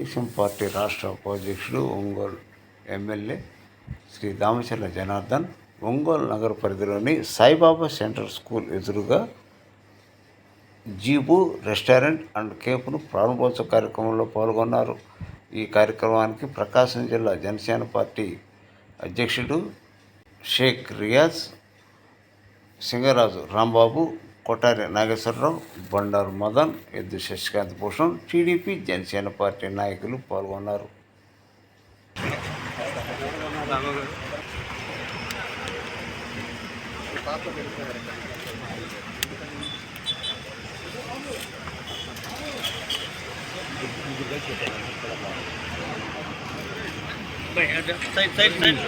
Telugu Desam party రాష్ట్ర ఉపాధ్యక్షుడు Ongole MLA Shri Damacharla Janardhan Ongole నగర పరిధిలోని సాయిబాబా సెంట్రల్ స్కూల్ ఎదురుగా జీబు రెస్టారెంట్ అండ్ కేఫ్ను ప్రారంభోత్సవ కార్యక్రమంలో పాల్గొన్నారు. ఈ కార్యక్రమానికి ప్రకాశం జిల్లా జనసేన పార్టీ అధ్యక్షుడు షేక్ రియాజ్ సింగరాజు రాంబాబు కొటారి నాగేశ్వరరావు బండారు మదన్ ఎద్దు శశికాంత్ భూషణ్ టీడీపీ జనసేన పార్టీ నాయకులు పాల్గొన్నారు. Side side side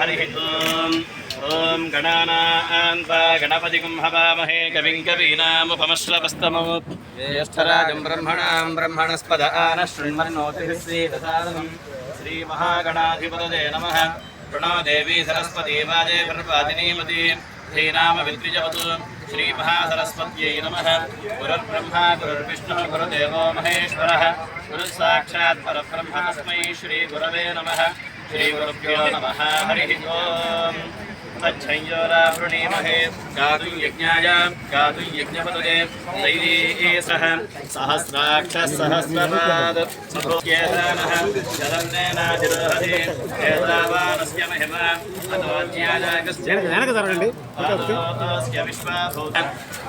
Hari Om. ॐ गणानान् वा हवामहे कविं कवीनामुपमश्रवस्तमो ज्येष्ठराजं ब्रह्मणां ब्रह्मणस्पद आन शृण्वन्नोतिः श्रीदसादनम् श्रीमहागणाधिपतये नमः। प्रणो सरस्वती वाजे पर्वादिनीमती श्रीनामविद्विजवतु श्रीमहासरस्वत्यै नमः। गुरुर्ब्रह्मा, गुरुर्विष्णुः, गुरुदेवो महेश्वरः। गुरुः साक्षात् परब्रह्म तस्मै श्रीगुरवे नमः। श्रीगुरुभ्यो नमः। हरिः ओम्। तच्छञ्जोरावृणीमहे गातुं यज्ञाय गातुं यज्ञपतये दैवी सह सहस्राक्षः सहस्रपाद सभोग्येतानः जलन्नेनाधिरोहति एतावानस्य महिमा अतोऽज्ञानागस्य पादोऽस्य विश्वाभूत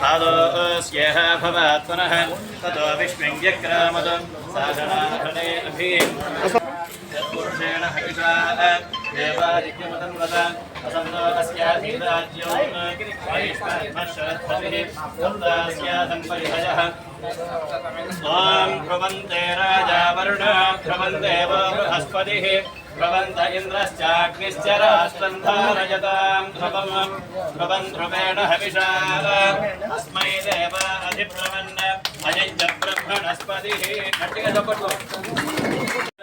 पादोऽस्येह भवात्मनः ततो विष्णुञ्जक्रामद साधनाधने अभिः यत्पुरुषेण हविषा देवादित्यमतं वद सप्तास्यासम्परिहयः त्वां ध्रुवन्ते राजा वरुण ध्रुवन्देव बृहस्पतिः ध्रुवन्त इन्द्रश्चाग्निश्च राष्ट्रं ध्रुवम् ध्रुवन् ध्रुवेण हविषा अस्मै देव अधिब्रवन् अजञ्च ब्रह्मणस्पतिः।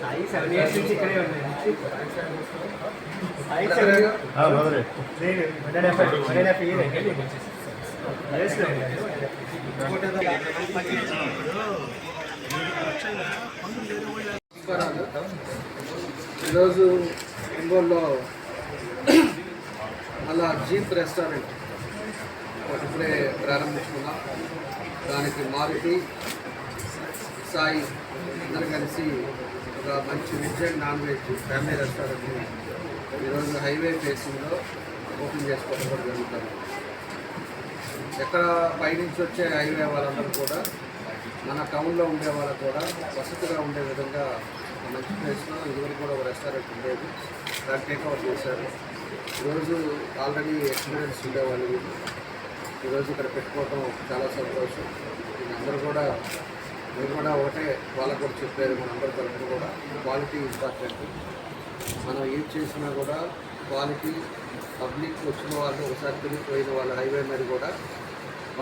సాయి సెవెన్ ఇయర్స్ నుంచి ఇక్కడే ఉన్నాయి సాయి సెవెన్ ఈరోజు ఒంగోలులో అలా జీప్ రెస్టారెంట్ ఒకటి ఇప్పుడే ప్రారంభించుకున్నాం. దానికి మారుతి సాయి అందరు కలిసి ఒక మంచి veg and non veg family రెస్టారెంట్ని ఈరోజు హైవే ఫేసింగ్లో ఓపెన్ చేసుకోవడం కూడా జరుగుతుంది. ఎక్కడ పైనుంచి వచ్చే హైవే వాళ్ళందరూ కూడా మన టౌన్లో ఉండే వాళ్ళకు కూడా వసతిగా ఉండే విధంగా మంచి ప్లేస్లో ఇదివరకు కూడా ఒక రెస్టారెంట్ ఉండేది. దాన్ని టేక్అవుట్ చేశారు. ఈరోజు ఆల్రెడీ ఎక్స్పీరియన్స్ ఉండేవాళ్ళు. ఈరోజు ఇక్కడ పెట్టుకోవడం చాలా సంతోషం. అందరూ కూడా మీరు కూడా ఒకటే వాళ్ళకు కూడా చెప్పారు మనందరూ కలిపి కూడా క్వాలిటీ ఇంపార్టెంట్ మనం ఏం చేసినా కూడా క్వాలిటీ పబ్లిక్ వచ్చిన వాళ్ళు ఒకసారి తిరిగిపోయిన వాళ్ళ హైవే మీద కూడా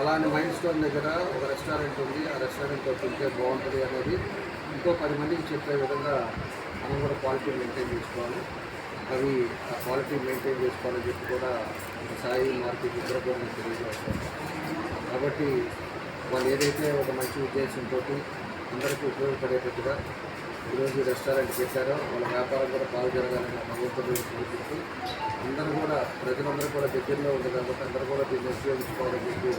అలానే మైండ్ స్టోన్ దగ్గర ఒక రెస్టారెంట్ ఉంది. ఆ రెస్టారెంట్లో తింటే బాగుంటుంది అనేది ఇంకో పది మందికి చెప్పే విధంగా మనం కూడా క్వాలిటీ మెయింటైన్ చేసుకోవాలి. అవి ఆ క్వాలిటీ మెయింటైన్ చేసుకోవాలని చెప్పి కూడా సాయి మార్కెట్ ఇద్దరు కూడా నేను తెలియజేస్తాను కాబట్టి వాళ్ళు ఏదైతే ఒక మంచి ఉద్దేశంతో అందరికీ ఉపయోగపడేటట్టుగా ఈరోజు రెస్టారెంట్ పెట్టారో వాళ్ళ వ్యాపారం కూడా పాలు జరగాలని భగవంతుడు కోరుకుంటూ అందరూ కూడా ప్రజలందరూ కూడా దగ్గరలో ఉంది కాబట్టి అందరూ కూడా దీన్ని ఉపయోగించుకోవాలని చెప్పి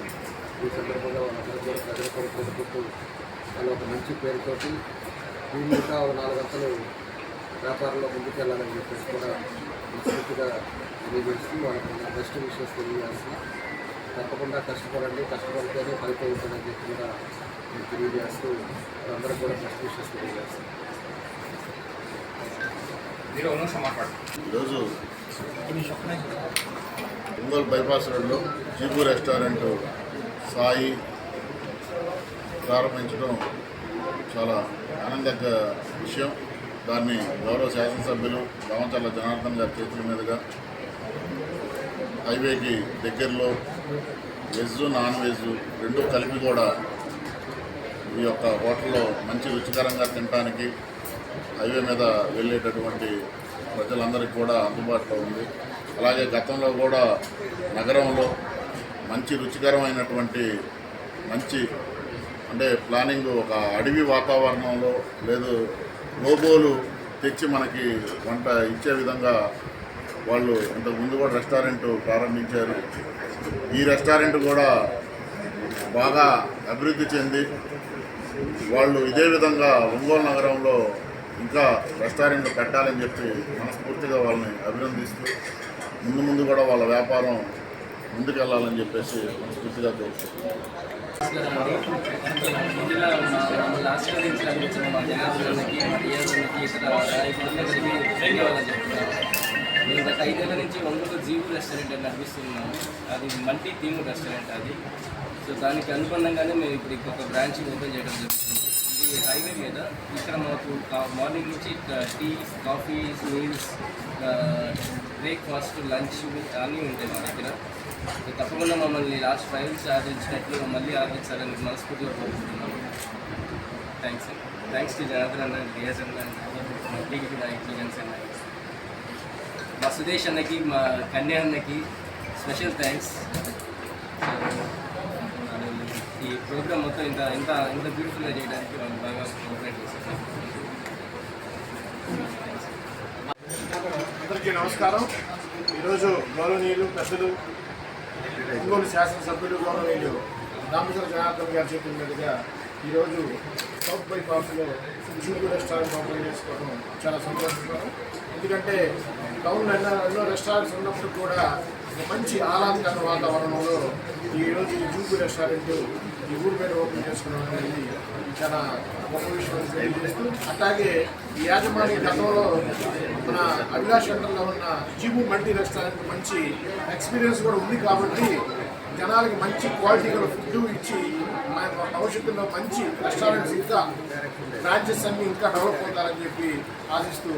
ఈ సందర్భంగా వాళ్ళందరూ కూడా ప్రజలు కూడా కోరుకుంటూ వాళ్ళు ఒక మంచి పేరుతోటి దీన్ని ఒక నాలుగు గంటలు వ్యాపారంలో ముందుకెళ్ళాలని చెప్పేసి కూడా మనస్ఫూర్తిగా తెలియజేస్తూ వాళ్ళకి బెస్ట్ విషయస్ తెలియజేస్తున్నాం. తప్పకుండా కష్టపడండి కష్టపడితేనే ఫలితం ఉంటుందని చెప్పి కూడా నేను తెలియజేస్తూ అందరూ కూడా బెస్ట్ విషయస్ తెలియజేస్తాను ఈరోజు ఒంగోలు బైపాస్ రోడ్లో జీబు రెస్టారెంట్ సాయి ప్రారంభించడం చాలా ఆనందక విషయం. దాన్ని గౌరవ శాసనసభ్యులు రామచర్ల జనార్దన్ గారి చేతుల మీదుగా హైవేకి దగ్గరలో వెజ్ నాన్ వెజ్ రెండు కలిపి కూడా ఈ యొక్క హోటల్లో మంచి రుచికరంగా తినడానికి హైవే మీద వెళ్ళేటటువంటి ప్రజలందరికీ కూడా అందుబాటులో ఉంది. అలాగే గతంలో కూడా నగరంలో మంచి రుచికరమైనటువంటి మంచి అంటే ప్లానింగ్ ఒక అడవి వాతావరణంలో లేదు రోబోలు తెచ్చి మనకి వంట ఇచ్చే విధంగా వాళ్ళు ఇంతకుముందు కూడా రెస్టారెంట్ ప్రారంభించారు. ఈ రెస్టారెంట్ కూడా బాగా అభివృద్ధి చెంది వాళ్ళు ఇదే విధంగా ఒంగోలు నగరంలో ఇంకా రెస్టారెంట్ పెట్టాలని చెప్పి మనస్ఫూర్తిగా వాళ్ళని అభినందిస్తూ ముందు ముందు కూడా వాళ్ళ వ్యాపారం ముందుకెళ్ళాలని చెప్పేసి మనస్ఫూర్తిగా కోరుకుంటున్నాను. ముందుగా మా నుంచి అందించిన మా జనార్దనకి మా ఇతర నాయకులందరికీ ధన్యవాదాలు చెప్తున్నాను మేము గత ఐదేళ్ళ నుంచి ఒంగోలు జీవు రెస్టారెంట్ అని నడిపిస్తున్నాము అది మల్టీ థీమ్ రెస్టారెంట్ అది సో దానికి అనుగుణంగానే మేము ఇప్పుడు ఇంకొక బ్రాంచ్ ఓపెన్ చేయడం జరుగుతుంది ఇది హైవే మీద ఇక్కడ మాకు మార్నింగ్ నుంచి tea coffee meals breakfast lunch అన్నీ ఉంటాయి మా దగ్గర తప్పకుండా మమ్మల్ని లాస్ట్ ఫైల్స్ ఆదరించినట్లు మళ్ళీ ఆదరించాలని మనస్ఫూర్తిగా కోరుకుంటున్నాను థ్యాంక్స్ థ్యాంక్స్ టు జనార్దన్ అన్న రియాజ్ అన్న మా టీకి నాయకులు అన్న. మా సుదేశ్ అన్నకి మా కన్యా అన్నకి స్పెషల్ థ్యాంక్స్ ఈ ప్రోగ్రామ్ మొత్తం ఇంత ఇంత ఇంత బ్యూటిఫుల్గా చేయడానికి వాళ్ళు బాగా కోఆపరేట్ చేశారు. అందరికీ నమస్కారం. ఈరోజు గౌరవనీయులు పెద్దలు ఒంగోలు శాసనసభ్యులు గౌరవనీయులు రామచంద్ర జనార్దన్ గారి చేతుల మీదుగా ఈరోజు సౌత్ బై బైపాస్లో జూబు రెస్టారెంట్ ఓపెన్ చేసుకోవడం చాలా సంతోషంగా ఎందుకంటే టౌన్ ఎన్నో ఎన్నో రెస్టారెంట్స్ ఉన్నప్పుడు కూడా మంచి ఆహ్లాదకర వాతావరణంలో ఈరోజు ఈ జూబు రెస్టారెంట్ ఈ ఊరి పేరు ఓపెన్ చేసుకోవడం అనేది చాలా గొప్ప విషయం తెలియజేస్తూ అట్లాగే ఈ యాజమాన్య గతంలో మన అభిలాష్ సెంటర్లో ఉన్న జీబు మల్టీ రెస్టారెంట్ మంచి ఎక్స్పీరియన్స్ కూడా ఉంది కాబట్టి జనాలకి మంచి క్వాలిటీ గల ఫుడ్ ఇచ్చి భవిష్యత్తులో మంచి రెస్టారెంట్స్ ఇంకా బ్రాంచెస్ అన్ని ఇంకా డెవలప్ అవుతారని చెప్పి ఆశిస్తూ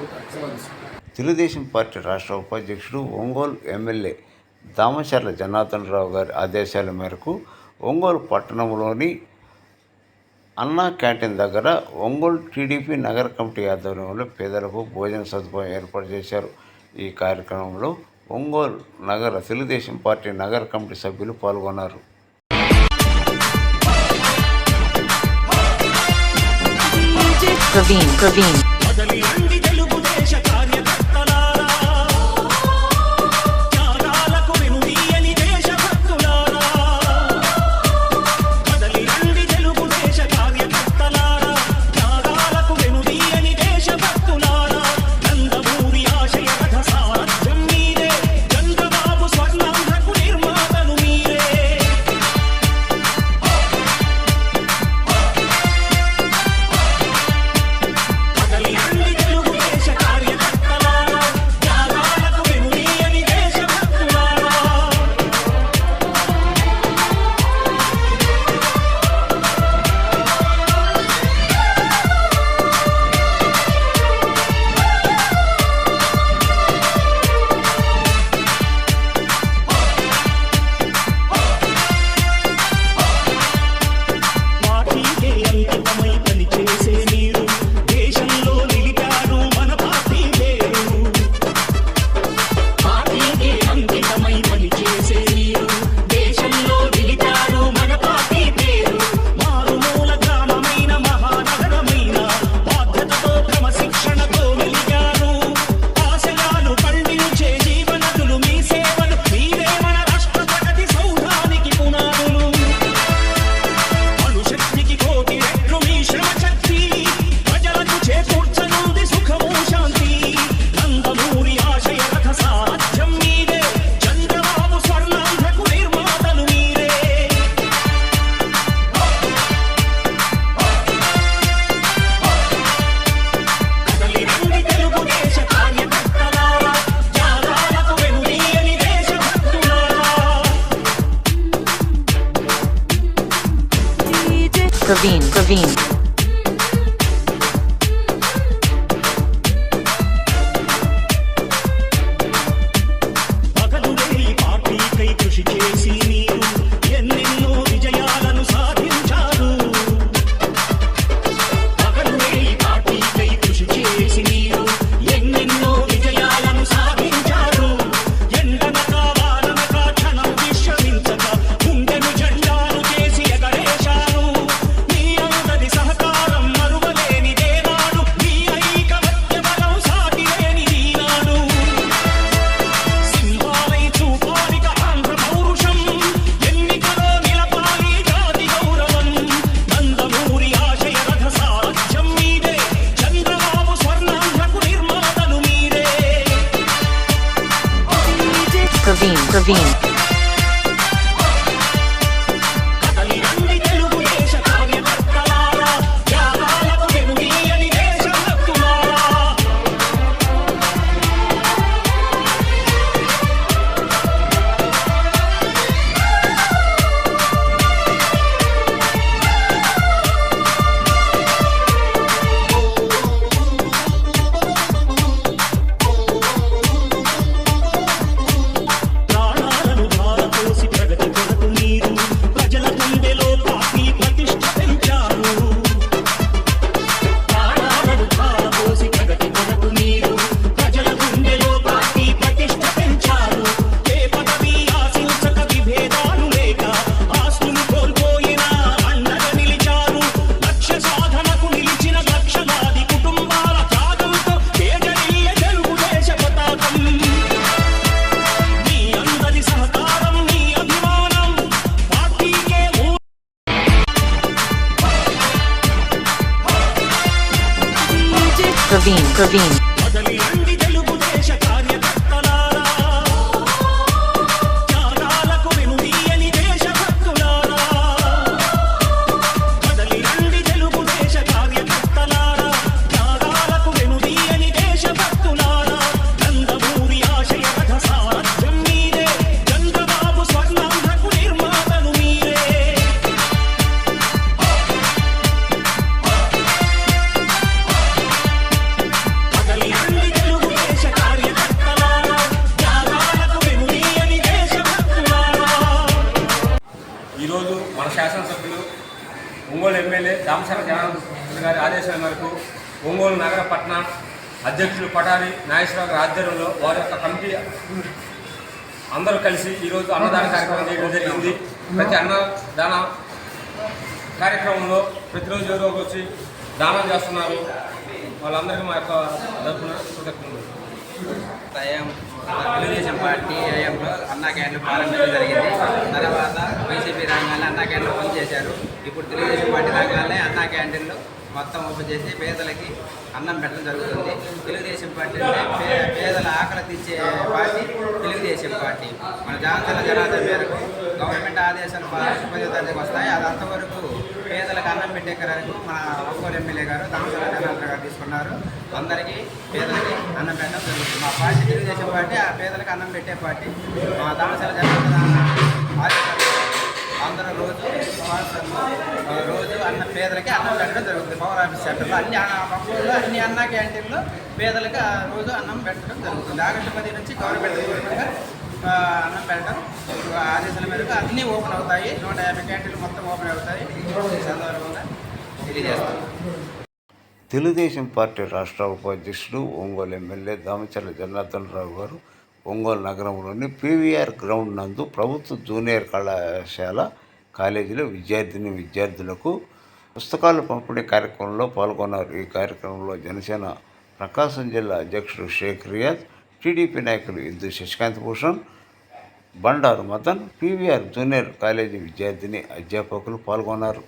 తెలుగుదేశం పార్టీ రాష్ట్ర ఉపాధ్యక్షుడు ఒంగోలు ఎమ్మెల్యే దామచర్ల జనార్దన్ రావు గారి ఆదేశాల మేరకు ఒంగోలు పట్టణంలోని అన్నా క్యాంటీన్ దగ్గర ఒంగోలు టీడీపీ నగర కమిటీ ఆధ్వర్యంలో పేదలకు భోజన సదుపాయం ఏర్పాటు చేశారు. ఈ కార్యక్రమంలో ఒంగోలు నగర తెలుగుదేశం పార్టీ నగర కమిటీ సభ్యులు పాల్గొన్నారు. Praveen, Praveen. Praveen, Praveen. Levine. Patani Nageswararao గారి ఆధ్వర్యంలో వారి యొక్క కమిటీ అందరూ కలిసి ఈరోజు అన్నదాన కార్యక్రమం చేయడం జరిగింది. ప్రతి అన్నదాన కార్యక్రమంలో ప్రతిరోజు ఎవరో వచ్చి దానం చేస్తున్నారు. వాళ్ళందరికీ మా యొక్క తరఫున కృతజ్ఞతలు. తెలుగుదేశం పార్టీ హయాంలో అన్నా క్యాంటీన్ ప్రారంభించడం జరిగింది. తర్వాత వైసీపీ రంగాల్లో అన్నా క్యాంటీన్లు పనిచేశారు. చేశారు ఇప్పుడు తెలుగుదేశం పార్టీ రంగాలనే అన్నా క్యాంటీన్లు మొత్తం ఓపెన్ చేసి పేదలకి అన్నం పెట్టడం జరుగుతుంది. తెలుగుదేశం పార్టీ అంటే పేదల ఆకలి తీర్చే పార్టీ తెలుగుదేశం పార్టీ. మన జాతర జనాదరణ మేరకు గవర్నమెంట్ ఆదేశాలు రాష్ట్రపతి తారీఖు వస్తాయి. అది అంతవరకు పేదలకు అన్నం పెట్టే కార్యక్రమం మన ఒంగోలు ఎమ్మెల్యే గారు దామసల జనార్దన్ గారు తీసుకున్నారు. అందరికీ పేదలకి అన్నం పెట్టడం జరుగుతుంది. మా పార్టీ తెలుగుదేశం పార్టీ ఆ పేదలకు అన్నం పెట్టే పార్టీ. మా దామసల జనార్దన్ ఆదేశాలు అందరూ రోజు రోజు అన్న పేదలకి అన్నం పెట్టడం జరుగుతుంది. పవర్ ఆఫీస్ సెంటర్లో అన్ని పక్కూరులో అన్ని అన్న క్యాంటీన్లో పేదలకు రోజు అన్నం పెట్టడం జరుగుతుంది. ఆగస్టు పది నుంచి గవర్నమెంట్ పూర్వకంగా, అన్నం పెట్టడం ఆదేశాల మేరకు అన్నీ ఓపెన్ అవుతాయి. నూట యాభై క్యాంటీన్లు మొత్తం ఓపెన్ అవుతాయి. సందర్భంగా తెలియజేస్తాం తెలుగుదేశం పార్టీ రాష్ట్ర ఉపాధ్యక్షుడు ఒంగోలు ఎమ్మెల్యే దామచర్ల జనార్దన్ రావు గారు ఒంగోలు నగరంలోని పీవీఆర్ గ్రౌండ్ నందు ప్రభుత్వ జూనియర్ కళాశాల కాలేజీలో విద్యార్థిని విద్యార్థులకు పుస్తకాలు పంపిణీ కార్యక్రమంలో పాల్గొన్నారు. ఈ కార్యక్రమంలో జనసేన ప్రకాశం జిల్లా అధ్యక్షుడు షేక్ రియాజ్ టీడీపీ నాయకులు Indu Sasikanth Bhushan Bandaru Madan PVR junior college విద్యార్థిని అధ్యాపకులు పాల్గొన్నారు.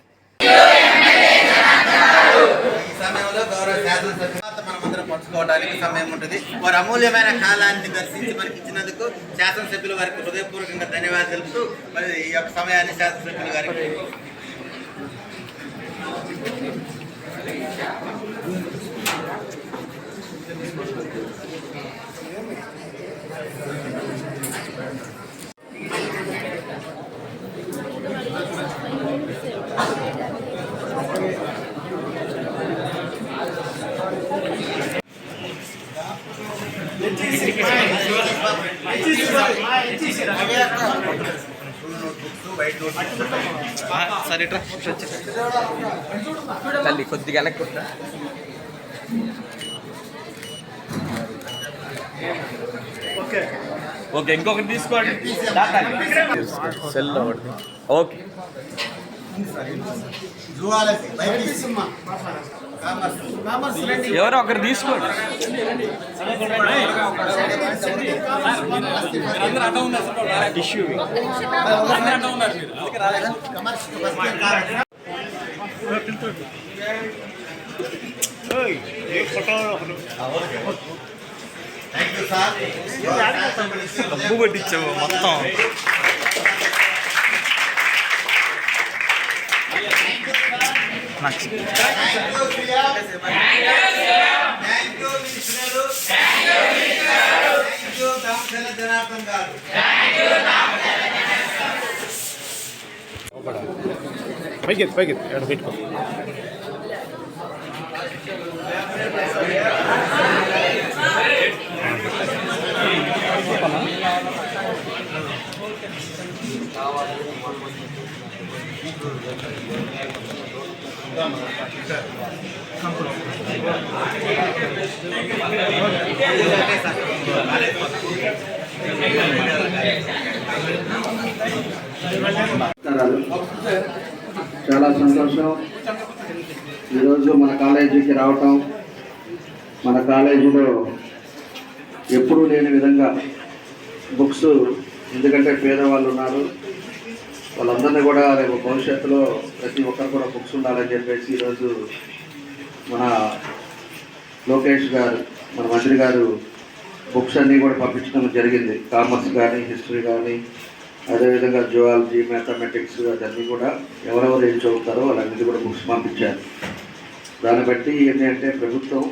తెలుసుకోవడానికి సమయం ఉంటుంది. వారి అమూల్యమైన కాలాన్ని దర్శించి మనకి ఇచ్చినందుకు శాసనసభ్యుల వారికి హృదయపూర్వకంగా ధన్యవాదాలు తెలుపుతూ మరి ఈ యొక్క సమయాన్ని శాసనసభ్యుల గారికి సరే ఇట్రా. తల్లి కొద్దిగా వెనక్కి ఓకే ఇంకొకటి తీసుకోండి. Cell okay. ఎవరో ఒకరు తీసుకోండి. టిష్యూ థ్యాంక్ యూ సార్ డబ్బు కొట్టించావు మొత్తం థ్యాంక్ పైకి పైకి ఎక్కడ పెట్టుకో. చాలా సంతోషం. ఈరోజు మన కాలేజీకి రావటం మన కాలేజీలో ఎప్పుడూ లేని విధంగా బుక్స్ ఎందుకంటే పేదవాళ్ళు ఉన్నారు. వాళ్ళందరినీ కూడా రేపు భవిష్యత్తులో ప్రతి ఒక్కరు కూడా బుక్స్ ఉండాలని చెప్పేసి ఈరోజు మన లోకేష్ గారు మన మంత్రి గారు బుక్స్ అన్నీ కూడా పంపించడం జరిగింది. కామర్స్ కానీ హిస్టరీ కానీ అదేవిధంగా జువాలజీ మ్యాథమెటిక్స్ అదన్నీ కూడా ఎవరెవరు ఏం చదువుతారో వాళ్ళన్నీ కూడా బుక్స్ పంపించారు. దాన్ని బట్టి ఏంటంటే ప్రభుత్వం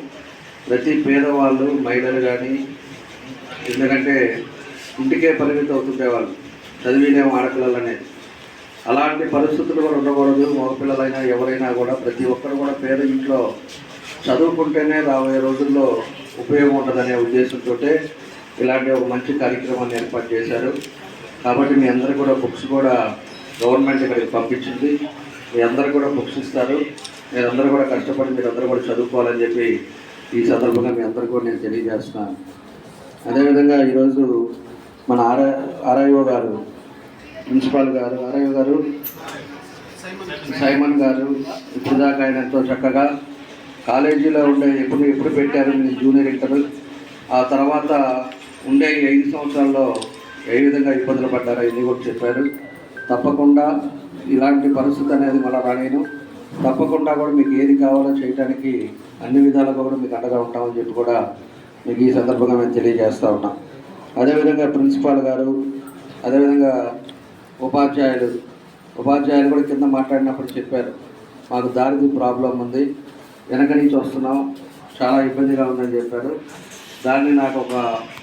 ప్రతి పేదవాళ్ళు మహిళలు కానీ ఎందుకంటే ఇంటికే పరిమితం అవుతుండే వాళ్ళు. చదివినేమో ఆడపిల్లలు అనేది. అలాంటి పరిస్థితులు కూడా ఉండకూడదు. మగపిల్లలైనా ఎవరైనా కూడా ప్రతి ఒక్కరు కూడా పేద ఇంట్లో చదువుకుంటేనే రాబోయే రోజుల్లో ఉపయోగం ఉంటుందనే ఉద్దేశంతో ఇలాంటి ఒక మంచి కార్యక్రమాన్ని ఏర్పాటు చేశారు. కాబట్టి మీ అందరూ కూడా బుక్స్ కూడా గవర్నమెంట్ ఇక్కడికి పంపించింది. మీ అందరూ కూడా బుక్స్ ఇస్తారు. మీరందరూ కూడా కష్టపడి మీరందరూ కూడా చదువుకోవాలని చెప్పి ఈ సందర్భంగా మీ అందరూ కూడా నేను తెలియజేస్తున్నాను. అదేవిధంగా ఈరోజు మన ఆర్ఐ ఆర్ఐఓ గారు ప్రిన్సిపాల్ గారు ఆరయ్య గారు సైమన్ గారు ఇప్పుడు దాకా ఆయన ఎంతో చక్కగా కాలేజీలో ఉండే ఎప్పుడు ఎప్పుడు పెట్టారు మీ జూనియర్ ఇంటర్ ఆ తర్వాత ఉండే ఐదు సంవత్సరాల్లో ఏ విధంగా ఇబ్బందులు పడ్డారో ఇది కూడా చెప్పారు. తప్పకుండా ఇలాంటి పరిస్థితి అనేది మళ్ళీ రానేను. తప్పకుండా కూడా మీకు ఏది కావాలో చేయడానికి అన్ని విధాలుగా కూడా మీకు అండగా ఉంటామని చెప్పి కూడా మీకు ఈ సందర్భంగా మేము తెలియజేస్తూ ఉన్నాం. అదేవిధంగా ప్రిన్సిపాల్ గారు అదేవిధంగా ఉపాధ్యాయులు. ఉపాధ్యాయులు కూడా కింద మాట్లాడినప్పుడు చెప్పారు మాకు దారిది ప్రాబ్లం ఉంది వెనక నుంచి వస్తున్నాం చాలా ఇబ్బందిగా ఉందని చెప్పారు. దాన్ని నాకు ఒక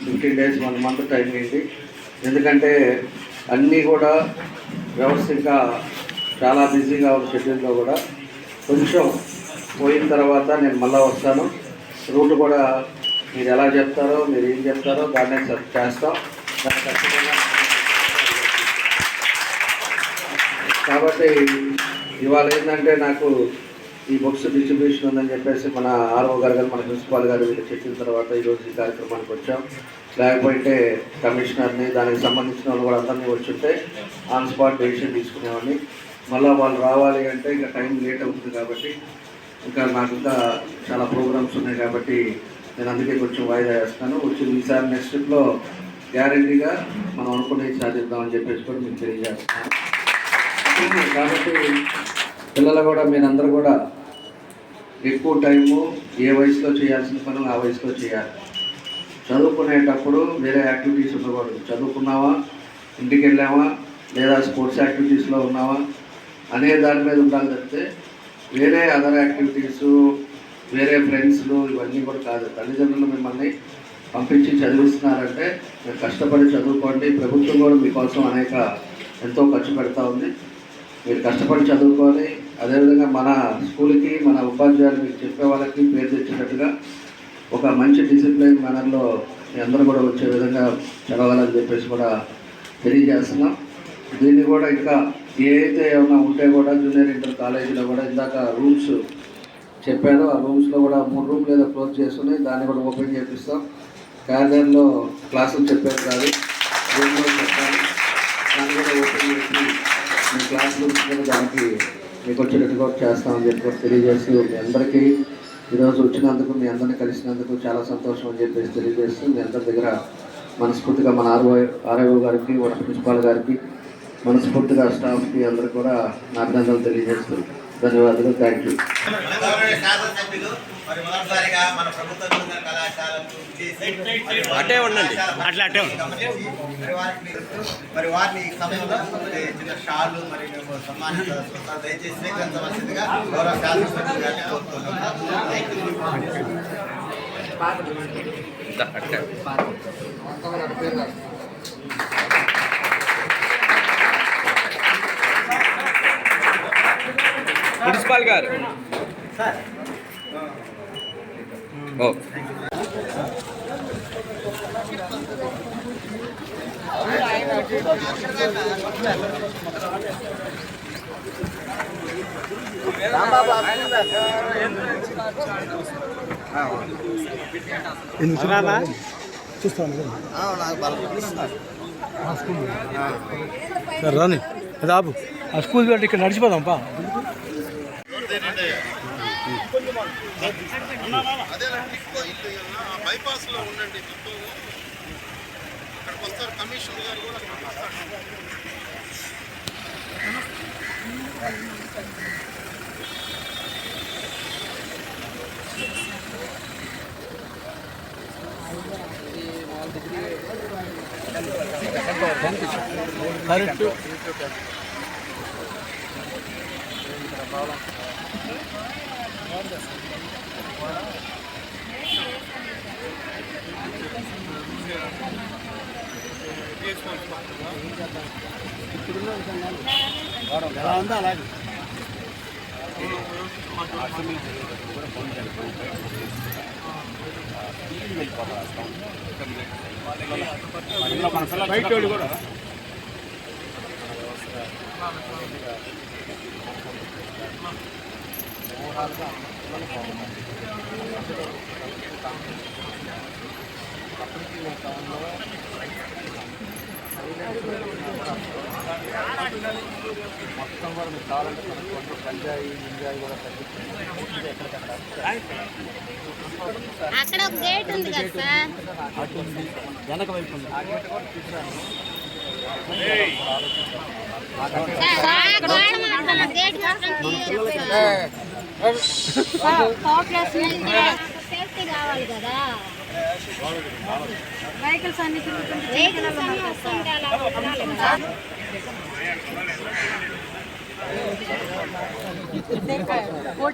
fifteen days one month time అయింది ఎందుకంటే అన్నీ కూడా వ్యవస్థ ఇంకా చాలా బిజీగా ఉన్న షెడ్యూల్లో కూడా. కొంచెం పోయిన తర్వాత నేను మళ్ళీ వస్తాను. రూట్ కూడా మీరు ఎలా చెప్తారో మీరు ఏం చెప్తారో దాన్ని సెర్చ్ చేస్తాం. దాన్ని ఖచ్చితంగా కాబట్టి ఇవాళ ఏంటంటే నాకు ఈ బుక్స్ డిస్ట్రిబ్యూషన్ ఉందని చెప్పేసి మన ఆర్ఓ గారు గారు మన ప్రిన్సిపాల్ గారు వీళ్ళు చెప్పిన తర్వాత ఈరోజు ఈ కార్యక్రమానికి వచ్చాం. లేకపోతే కమిషనర్ని దానికి సంబంధించిన వాళ్ళు కూడా అందరినీ వచ్చుంటే ఆన్ స్పాట్ డెసిషన్ తీసుకునేవాడిని. మళ్ళీ వాళ్ళు రావాలి అంటే ఇంకా టైం లేట్ అవుతుంది కాబట్టి ఇంకా నాకు ఇంకా చాలా ప్రోగ్రామ్స్ ఉన్నాయి కాబట్టి నేను అందుకే కొంచెం వాయిదా వేస్తాను. వచ్చి ఈసారి నెక్స్ట్ ట్రిప్లో గ్యారంటీగా మనం అనుకునేది సాధిద్దామని చెప్పేసి కూడా మీకు తెలియజేస్తాను. కాబట్టి పిల్లలు కూడా మీరందరూ కూడా ఎక్కువ టైము ఏ వయసులో చేయాల్సిన పనులు ఆ వయసులో చేయాలి. చదువుకునేటప్పుడు వేరే యాక్టివిటీస్ ఉండకూడదు. చదువుకున్నావా? ఇంటికి వెళ్ళావా? లేదా స్పోర్ట్స్ యాక్టివిటీస్లో ఉన్నావా? అనే దాని మీద ఉండాలి తప్పితే వేరే అదర్ యాక్టివిటీస్ వేరే ఫ్రెండ్స్లు ఇవన్నీ కూడా కాదు. తల్లిదండ్రులు మిమ్మల్ని పంపించి చదివిస్తున్నారంటే మీరు కష్టపడి చదువుకోండి. ప్రభుత్వం కూడా మీకోసం అనేక ఎంతో ఖర్చు పెడతా ఉంది. మీరు కష్టపడి చదువుకోవాలి. అదేవిధంగా మన స్కూల్కి మన ఉపాధ్యాయులు మీకు చెప్పే వాళ్ళకి పేరు తెచ్చేటట్టుగా ఒక మంచి డిసిప్లైన్ మేనర్లో మీ అందరూ కూడా వచ్చే విధంగా చదవాలని చెప్పేసి కూడా తెలియజేస్తున్నాం. దీన్ని కూడా ఇంకా ఏదైతే ఏమైనా ఉంటే కూడా జూనియర్ ఇంటర్ కాలేజీలో కూడా ఇందాక రూమ్స్ చెప్పారు. ఆ రూమ్స్లో కూడా మూడు రూమ్లు ఏదో క్లోజ్ చేస్తున్నాయి. దాన్ని కూడా ఓపెన్ చేపిస్తాం. క్యారియర్లో క్లాసులు చెప్పారు కాదు. దానికి మీకు వచ్చినట్టుగా చేస్తామని చెప్పి తెలియజేస్తూ మీ అందరికీ ఈరోజు వచ్చినందుకు మీ అందరిని కలిసినందుకు చాలా సంతోషం అని చెప్పేసి తెలియజేస్తూ మీ అందరి దగ్గర మనస్ఫూర్తిగా మన ఆర్ఓ ఆర్ఐఓ గారికి మన ప్రిన్సిపాల్ గారికి మనస్ఫూర్తిగా స్టాఫ్కి అందరూ కూడా నా అభినందనలు తెలియజేస్తూ ధన్యవాదాలు థ్యాంక్ యూ మన గౌరవ శాసనసభ్యులు మరి మొదటిసారిగా మన ప్రభుత్వ జూనియర్ కళాశాలకు చేసి మరి వారి అటే ఉండండి. అట్లా మరి వారిని మరి వారిని ఈ సమయంలో చిన్న మరి మేము దయచేసి స్వీకరించవలసిందిగా గౌరవ శాసనసభ్యులు గారిని కోరుతున్నాము. ప్రిన్సిపాల్ గారు. చూస్తాను రాని. అది ఆపు. ఆ స్కూల్ ఇక్కడ నడిచిపోదాం పా. బైపాస్లో ఉండండి అక్కడికి వస్తారు కమిషనర్ గారు కూడా కరెక్ట్ ఎలా ఉందో అలాగే బయట వాళ్ళు కూడా అక్కడ ఒక గేట్ ఉంది కదా సార్. వెనక వైపు ఉంది. సార్, ఆ గోడ మాత్రం గేట్ తీయరు సార్. సేఫ్టీ కావాలి కదా వెహికల్స్ అన్ని వెహికల్స్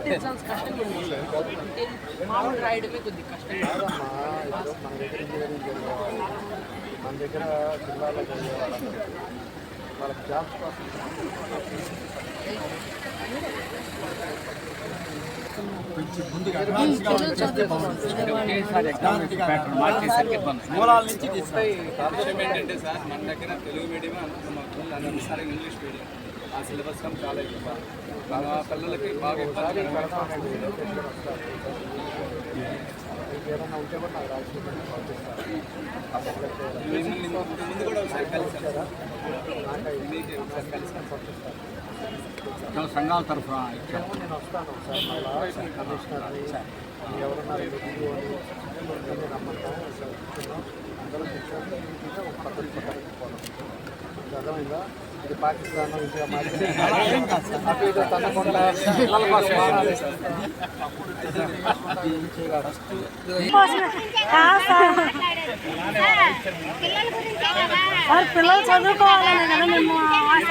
ఎగ్జామ్స్ కష్టంగా మామూలు రాయడమే కొద్ది కష్టం మన దగ్గర జిల్లాలో వాళ్ళకి జాబ్స్ కోసం మూలాల నుంచి విషయం ఏంటంటే సార్ మన దగ్గర తెలుగు మీడియం అనుకున్నాం ఇంగ్లీష్ మీడియం ఆ సిలబస్ కమ్ చాలా ఎక్కువ మన పిల్లలకి బాగా ఇబ్బంది ఏదైనా ఉంటే కూడా నాకు రాజకీయ పంపిస్తాను మిమ్మల్ని ముందు కూడా ఒకసారి కలిసాను సంఘాల తరఫున నేను వస్తాను సార్ మళ్ళీ ఎవరున్నారు రమ్మంటాను అందరూ ఒక అర్థమైందా ఇది పాకిస్తాన్ ఇండియా పిల్లలు చదువుకోవాలనే కదా మేము ఆశ